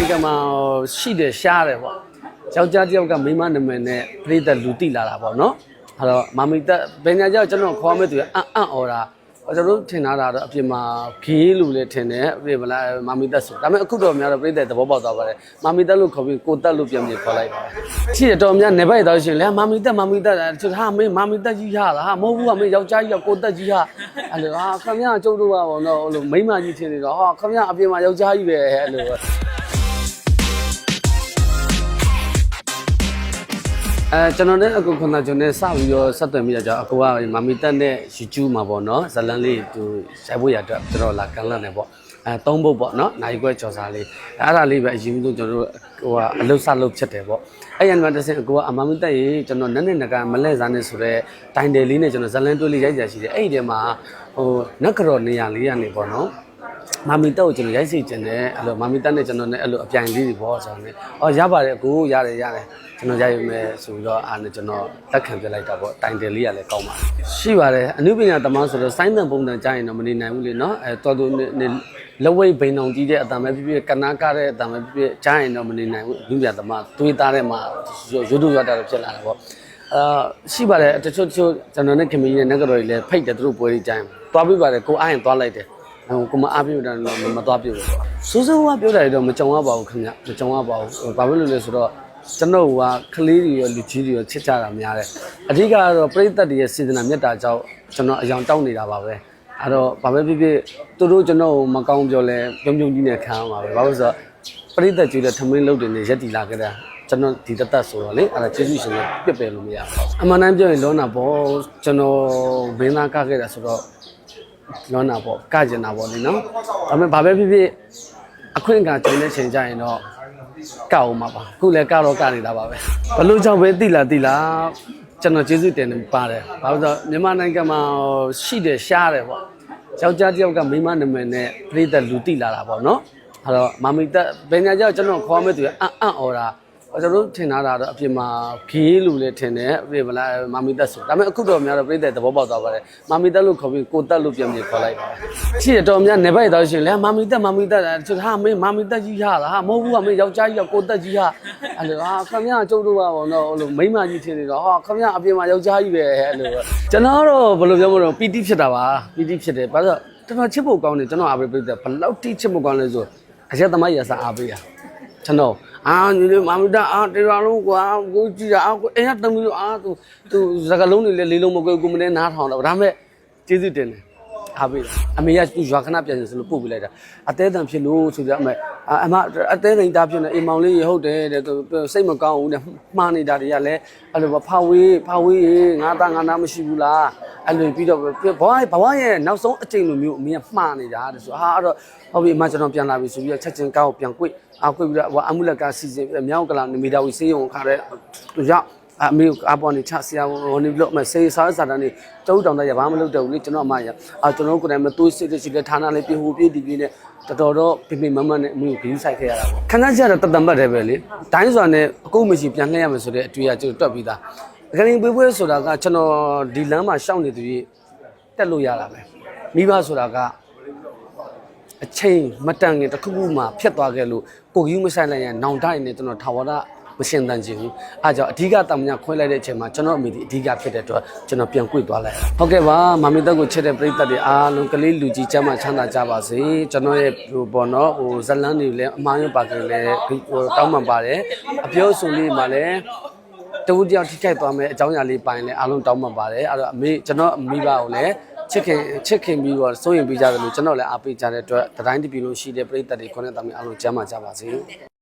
နိုင်ငံမှာရှိတယ်ရှားတယ်ပေါ့ယောက်ျားတစ်ယောက်ကမိန်းမနာမည်နဲ့ပြိသက်လူတိလာတာပေါ့နော်အဲ့တော့မာမီတက်ဘယ်ညာကြောင့်ကျွန်တော်ခေါ်မဲ့သူကအံ့အံ့ဩတာကျွန်တော်တို့ထင်ထားတာတော့အပြင်မှာဂေးလူလည်းထင်တယ်ပြမလားမာမီတက်ဆိုဒါပေမဲ့အခုတော့များတော့ပြိသက်သဘောပေါက်သွားပါတယ်မာမီတက်လို့ခေါ်ပြီးကိုတက်လို့ပြန်ပြန်ခေါ်လိုက်ပါတယ်ရှိတယ်တော်များနေပိုက်တော့ရှင်လေမာမီတက်မာမီတက်သူဟာမင်းမာမီတက်ကြီးရတာဟာမဟုတ်ဘူးကမင်းယောက်ျားကြီးကကိုတက်ကြီးဟာအဲ့လိုဟာခမရကျုပ်တို့ကဘောနော်အဲ့လိုမိန်းမကြီးထင်နေတော့ဟာခမရအပြင်မှာယောက်ျားကြီးပဲအဲ့လို အဲကျွန်တော်နဲ့အကူခွန်သာကျွန်တော်နဲ့စပြီးတော့ဆက်သွယ်မိတာကြောင့်အကူကမမီတက်နဲ့ YouTube မှာပေါ့နော်ဇလန်းလေးသူရိုက်ဖို့ရအတွက်ကျွန်တော်လာကန်လန့်နေပေါ့အဲသုံးပုတ်ပေါ့နော်နိုင်ခွဲကြော်စားလေးအဲ့ဒါလေးပဲအရင်ဆုံးကျွန်တော်တို့ဟိုကအလုတ်ဆလုတ်ဖြစ်တယ်ပေါ့အဲ့ရန်မှာတစ်ဆင့်အကူကအမမီတက်ရေကျွန်တော်နက်နက်နကမလဲစားနေဆိုတော့တိုင်တယ်လေးနဲ့ကျွန်တော်ဇလန်းတွဲလေးရိုက်ကြရှိတယ်အဲ့ဒီထဲမှာဟိုနက်ကြော်နေရလေးရနေပေါ့နော် မာမီတက်ကိုကျွန်တော်ရိုက်စီခြင်းနဲ့အဲ့လိုမာမီတက်နဲ့ကျွန်တော်နဲ့အဲ့လိုအပြိုင်လေးတွေပေါ့ဆိုတော့ねအော်ရပါတယ်အကူရတယ်ရတယ်ကျွန်တော်ရိုက်ရမယ်ဆိုပြီးတော့အားနဲ့ကျွန်တော်လက်ခံပြလိုက်တာပေါ့တိုင်တယ်လေးကလည်းကောင်းပါတယ်ရှိပါတယ်အနုပညာသမားဆိုတော့စိုင်းတန်ပုံတန်ကြားရင်တော့မနေနိုင်ဘူးလေနော်အဲတော်တော်နေလက်ဝိတ်ဘိန်အောင်ကြီးတဲ့အတံပဲဖြစ်ဖြစ်ကနာကားတဲ့အတံပဲဖြစ်ဖြစ်ကြားရင်တော့မနေနိုင်ဘူးအနုပညာသမားတွေးသားတဲ့မှာရုပ်တုရတာတော့ဖြစ်လာတာပေါ့အာရှိပါတယ်တချို့တချို့ကျွန်တော်နဲ့ခင်မကြီးနဲ့နက်ကတော့လည်းဖိတ်တယ်သူတို့ပွဲတွေကြားရင်သွားပြပါတယ်ကိုအားရင်သွားလိုက်တယ် ဟိုကမအားပြတာတော့မသွားပြဘူးပေါ့စိုးစိုးကပြောတာတွေတော့မကြုံရပါဘူးခင်ဗျမကြုံရပါဘူးဟိုဘာဖြစ်လို့လဲဆိုတော့ကျွန်တော်ကကလေးတွေရောလူကြီးတွေရောချစ်ကြတာများတယ်အဓိကကတော့ပြိသက်တွေရဲ့စေတနာမေတ္တာကြောင့်ကျွန်တော်အယောင်တောက်နေတာပါပဲအဲ့တော့ဘာပဲဖြစ်ဖြစ်သူတို့ကျွန်တော်ကိုမကောင်းပြောလဲပြုံးပြုံးကြီးနဲ့ခံရမှာပဲဘာလို့ဆိုတော့ပြိသက်ကျွေးတဲ့ထမင်းလုပ်တွေနဲ့ရက်တီလာခဲ့တာကျွန်တော်ဒီတသက်ဆိုတော့လေအဲ့ဒါကျေးဇူးရှင်လည်းပြစ်ပယ်လို့မရဘူးအမှန်တမ်းပြောရင်လောနာဘောကျွန်တော်ဘင်းသားကခဲ့တာဆိုတော့ လောနာပေါ့ကကျင်တာပေါ့လေနော်ဒါပေမဲ့ဘာပဲဖြစ်ဖြစ်အခွင့်အခါကျုံတဲ့ချိန်ကျရင်တော့ကောက်အောင်မှာပါအခုလည်းကတော့ကနေတာပါပဲဘလို့ကြောင့်ပဲတိလာတိလာကျွန်တော်ကျေးဇူးတင်နေပါတယ်ဘာလို့ဆိုတော့မြန်မာနိုင်ငံမှာရှိတယ်ရှားတယ်ပေါ့ယောက်ျားတစ်ယောက်ကမိန်းမနာမည်နဲ့ပြိသက်လူတိလာတာပေါ့နော်အဲ့တော့မာမီတက်ဘယ်ညာကြောင့်ကျွန်တော်ခေါ်မဲ့သူကအံ့အံ့ဩတာ ကျွန်တော်တို့ထင်ထားတာတော့အပြင်မှာဂေးလူလည်းထင်တယ်ပြမလားမာမီတက်ဆိုဒါပေမဲ့အခုတော့များတော့ပြိသက်သဘောပေါက်သွားပါတယ်မာမီတက်လို့ခေါ်ပြီးကိုတက်လို့ပြန်ပြန်ခေါ်လိုက်ပါတယ်ရှိရတော်များနေပိုက်တော့ရှင်လေမာမီတက်မာမီတက်သူဟာမင်းမာမီတက်ကြီးဟာလားဟာမဟုတ်ဘူးကမင်းယောက်ျားကြီးကကိုတက်ကြီးဟာအဲ့လိုဟာခမရကျုပ်တို့ကဘောနော်ဟိုလိုမိန်းမကြီးထင်နေတော့ဟာခမရအပြင်မှာယောက်ျားကြီးပဲအဲ့လိုကျွန်တော်တော့ဘယ်လိုပြောမလို့ပီတိဖြစ်တာပါပီတိဖြစ်တယ်ဘာလို့ကျွန်တော်ချစ်ဖို့ကောင်းတယ်ကျွန်တော်အားပေးပြတယ်ဘယ်လောက်တိချစ်ဖို့ကောင်းလဲဆိုအရက်သမားရစားအားပေးရ ကျွန်တော်အာညီလေးမာမီတာအာတေရာလုံးကွာကိုကြည့်တာအာကိုအိမ်ကတမီလို့အာသူသူစကလုံးတွေလည်းလေးလုံးမကွယ်ကိုမနဲ့နားထောင်တော့ဒါပေမဲ့ကျေးဇူးတင်တယ်အားပေးအမေကသူရွာခဏပြန်ဆိုလို့ပို့ပေးလိုက်တာအသေးတန်ဖြစ်လို့ဆိုကြအမေ အမအသေးတန်တာဖြစ်နေအိမ်မောင်လေးရေဟုတ်တယ်တဲ့စိတ်မကောင်းဘူးတဲ့မှားနေတာတွေကလည်းအဲ့လိုဖာဝေးဖာဝေးရေငါသားငါသားမရှိဘူးလားအဲ့လိုပြီးတော့ဘဝဘဝရဲ့နောက်ဆုံးအချိန်လိုမျိုးအမေကမှားနေတာတဲ့ဆိုဟာအဲ့တော့ဟုတ်ပြီအမကျွန်တော်ပြန်လာပြီဆိုပြီးတော့ချက်ချင်းကောက်ကိုပြန်꿰အာ꿰ပြီးတော့ဟိုအမှုလက်ကစီစဉ်မြောက်ကလာမီတာဝီစေးရုံခါတဲ့သူရောက် အမေအပေါ်နေချဆရာဟိုနေပြီးတော့မစေးစားစားတန်းနေကျုပ်တောင်တရဘာမှမလုပ်တော့ဘူးလေကျွန်တော်အမရအာကျွန်တော်ကိုယ်တိုင်မသွေးစစ်တဲ့ရှိတဲ့ဌာနလေးပြေဟိုပြေးဒီပြေးနဲ့တော်တော်တော့ပြပြမမနဲ့အမေကိုဂင်းဆိုင်ခဲ့ရတာပေါ့ခဏကျတော့တတမ်ပတ်တယ်ပဲလေတိုင်းစွာနဲ့အကုန်မရှိပြန်လှည့်ရမယ်ဆိုတဲ့အတွေ့အကြုံတွက်ပြီးသားဂရင်းပွေးပွေးဆိုတာကကျွန်တော်ဒီလမ်းမှာရှောက်နေသူကြီးတက်လို့ရတာပဲမိဘဆိုတာကအချိန်မတန်ခင်တစ်ခုခုမှဖြတ်သွားခဲ့လို့ကိုယူမဆိုင်လိုက်ရင်နောင်တရနေကျွန်တော်ထာဝရ မရှင်းတန်ချင်ဘူးအဲကြောင့်အဓိကတမညာခွဲလိုက်တဲ့အချိန်မှာကျွန်တော်အမိဒီအဓိကဖြစ်တဲ့အတွက်ကျွန်တော်ပြန်꿰သွားလိုက်ဟုတ်ကဲ့ပါမမီတက်ကိုချစ်တဲ့ပရိသတ်တွေအားလုံးကလေးလူကြီးကျမ်းမှချမ်းသာကြပါစေကျွန်တော်ရဲ့ဟိုဘောနော်ဟိုဇလန်းတွေလည်းအမှားရပါကြလည်းဟိုတောင်းပန်ပါတယ်အပြောဆိုလေးမှာလည်းတဝူတယောက်ထိခိုက်သွားမယ်အကြောင်းအရာလေးပိုင်းလည်းအားလုံးတောင်းပန်ပါတယ်အဲ့တော့အမေကျွန်တော်အမိဘကိုလည်းချစ်ခင်ချစ်ခင်ပြီးတော့စိုးရင်ပေးကြတယ်လို့ကျွန်တော်လည်းအားပေးကြတဲ့အတွက်တိုင်းတပြည်လုံးရှိတဲ့ပရိသတ်တွေခေါင်းနဲ့တာမီအားလုံးကျမ်းမာကြပါစေ